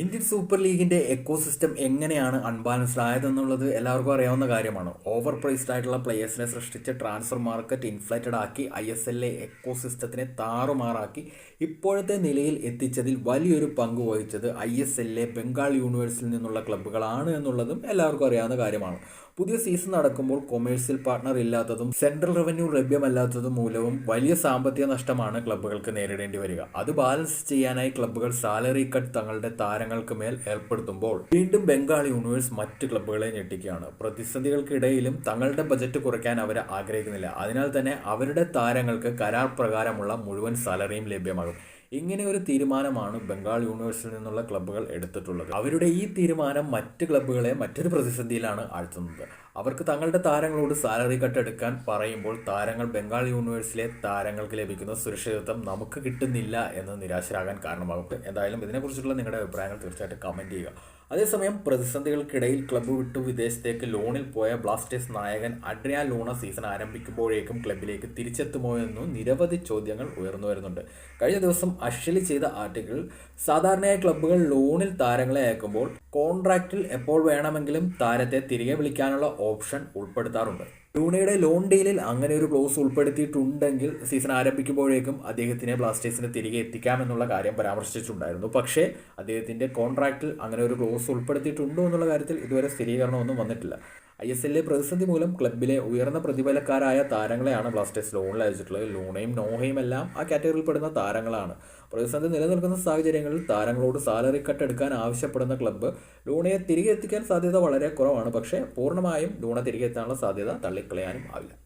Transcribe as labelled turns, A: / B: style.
A: Indian super ലീഗിന്റെ ecosystem എങ്ങനെയാണ് unbalanced ആയതെന്നുള്ളത് എല്ലാവർക്കും അറിയാവുന്ന കാര്യമാണ്? ഓവർ പ്രൈസ്ഡ് ആയിട്ടുള്ള പ്ലെയേഴ്സിനെ സൃഷ്ടിച്ച് ട്രാൻസ്ഫർ മാർക്കറ്റ് ഇൻഫ്ലേറ്റഡ് ആക്കി ഐ എസ് എല്ലിലെ എക്കോസിസ്റ്റത്തിനെ താറുമാറാക്കി ഇപ്പോഴത്തെ നിലയിൽ എത്തിച്ചതിൽ വലിയൊരു പങ്ക് വഹിച്ചത് ഐ എസ് എല്ലിലെ ബംഗാൾ യൂണിവേഴ്സിൽ നിന്നുള്ള ക്ലബ്ബുകളാണ് എന്നുള്ളതും എല്ലാവർക്കും അറിയാവുന്ന കാര്യമാണ്. പുതിയ സീസൺ നടക്കുമ്പോൾ കൊമേഴ്സ്യൽ പാർട്ണർ ഇല്ലാത്തതും സെൻട്രൽ റവന്യൂ ലഭ്യമല്ലാത്തതും മൂലവും വലിയ സാമ്പത്തിക നഷ്ടമാണ് ക്ലബ്ബുകൾക്ക് നേരിടേണ്ടി വരിക. അത് ബാലൻസ് ചെയ്യാനായി ക്ലബ്ബുകൾ സാലറി കട്ട് തങ്ങളുടെ താരങ്ങൾക്ക് മേൽ ഏർപ്പെടുത്തുമ്പോൾ വീണ്ടും ബംഗാൾ യൂണിവേഴ്സ് മറ്റ് ക്ലബ്ബുകളെ ഞെട്ടിക്കുകയാണ്. പ്രതിസന്ധികൾക്കിടയിലും തങ്ങളുടെ ബജറ്റ് കുറയ്ക്കാൻ അവർ ആഗ്രഹിക്കുന്നില്ല. അതിനാൽ തന്നെ അവരുടെ താരങ്ങൾക്ക് കരാർ പ്രകാരമുള്ള മുഴുവൻ സാലറിയും ലഭ്യമാകും. ഇങ്ങനെ ഒരു തീരുമാനമാണ് ബംഗാൾ യൂണിവേഴ്സിൽ നിന്നുള്ള ക്ലബ്ബുകൾ എടുത്തിട്ടുള്ളത്. അവരുടെ ഈ തീരുമാനം മറ്റ് ക്ലബ്ബുകളെ മറ്റൊരു പ്രതിസന്ധിയിലാണ് ആഴ്ത്തുന്നത്. അവർക്ക് തങ്ങളുടെ താരങ്ങളോട് സാലറി കട്ട് എടുക്കാൻ പറയുമ്പോൾ താരങ്ങൾ ബംഗാൾ യൂണിവേഴ്സിലെ താരങ്ങൾക്ക് ലഭിക്കുന്ന സുരക്ഷിതത്വം നമുക്ക് കിട്ടുന്നില്ല എന്ന് നിരാശരാകാൻ കാരണമാകും. എന്തായാലും ഇതിനെക്കുറിച്ചുള്ള നിങ്ങളുടെ അഭിപ്രായങ്ങൾ തീർച്ചയായിട്ടും കമന്റ് ചെയ്യുക. അതേസമയം പ്രതിസന്ധികൾക്കിടയിൽ ക്ലബ്ബ് വിട്ടു വിദേശത്തേക്ക് ലോണിൽ പോയ ബ്ലാസ്റ്റേഴ്സ് നായകൻ അഡ്രിയ ലൂണ സീസൺ ആരംഭിക്കുമ്പോഴേക്കും ക്ലബിലേക്ക് തിരിച്ചെത്തുമോ എന്നും നിരവധി ചോദ്യങ്ങൾ ഉയർന്നു വരുന്നുണ്ട്. കഴിഞ്ഞ ദിവസം അശ്വലി ചെയ്ത ആർട്ടിക്കിൾ സാധാരണയായി ക്ലബ്ബുകൾ ലോണിൽ താരങ്ങളെ അയക്കുമ്പോൾ കോൺട്രാക്റ്റിൽ എപ്പോൾ വേണമെങ്കിലും താരത്തെ തിരികെ വിളിക്കാനുള്ള ഓപ്ഷൻ ഉൾപ്പെടുത്താറുണ്ട്. ലൂണയുടെ ലോൺ ഡീലിൽ അങ്ങനെ ഒരു ക്ലോസ് ഉൾപ്പെടുത്തിയിട്ടുണ്ടെങ്കിൽ സീസൺ ആരംഭിക്കുമ്പോഴേക്കും അദ്ദേഹത്തിനെ ബ്ലാസ്റ്റേഴ്സിന് തിരികെ എത്തിക്കാമെന്നുള്ള കാര്യം പരാമർശിച്ചിട്ടുണ്ടായിരുന്നു. പക്ഷേ അദ്ദേഹത്തിന്റെ കോൺട്രാക്റ്റിൽ അങ്ങനെ ഒരു ക്ലോസ് ഉൾപ്പെടുത്തിയിട്ടുണ്ടോ എന്നുള്ള കാര്യത്തിൽ ഇതുവരെ സ്ഥിരീകരണമൊന്നും വന്നിട്ടില്ല. ഐ എസ് എല്ലിലെ പ്രതിസന്ധി മൂലം ക്ലബിലെ ഉയർന്ന പ്രതിഫലക്കാരായ താരങ്ങളെയാണ് ബ്ലാസ്റ്റേഴ്സ് ലോണിൽ അയച്ചിട്ടുള്ളത്. ലൂണയും നോഹയും എല്ലാം ആ കാറ്റഗറിയിൽ പെടുന്ന താരങ്ങളാണ്. പ്രതിസന്ധി നിലനിൽക്കുന്ന സാഹചര്യങ്ങളിൽ താരങ്ങളോട് സാലറി കട്ട് എടുക്കാൻ ആവശ്യപ്പെടുന്ന ക്ലബ്ബ് ലൂണയെ തിരികെ എത്തിക്കാൻ സാധ്യത വളരെ കുറവാണ്. പക്ഷേ പൂർണമായും ലൂണ തിരികെ എത്താനുള്ള സാധ്യത തള്ളിക്കളയാനും ആവില്ല.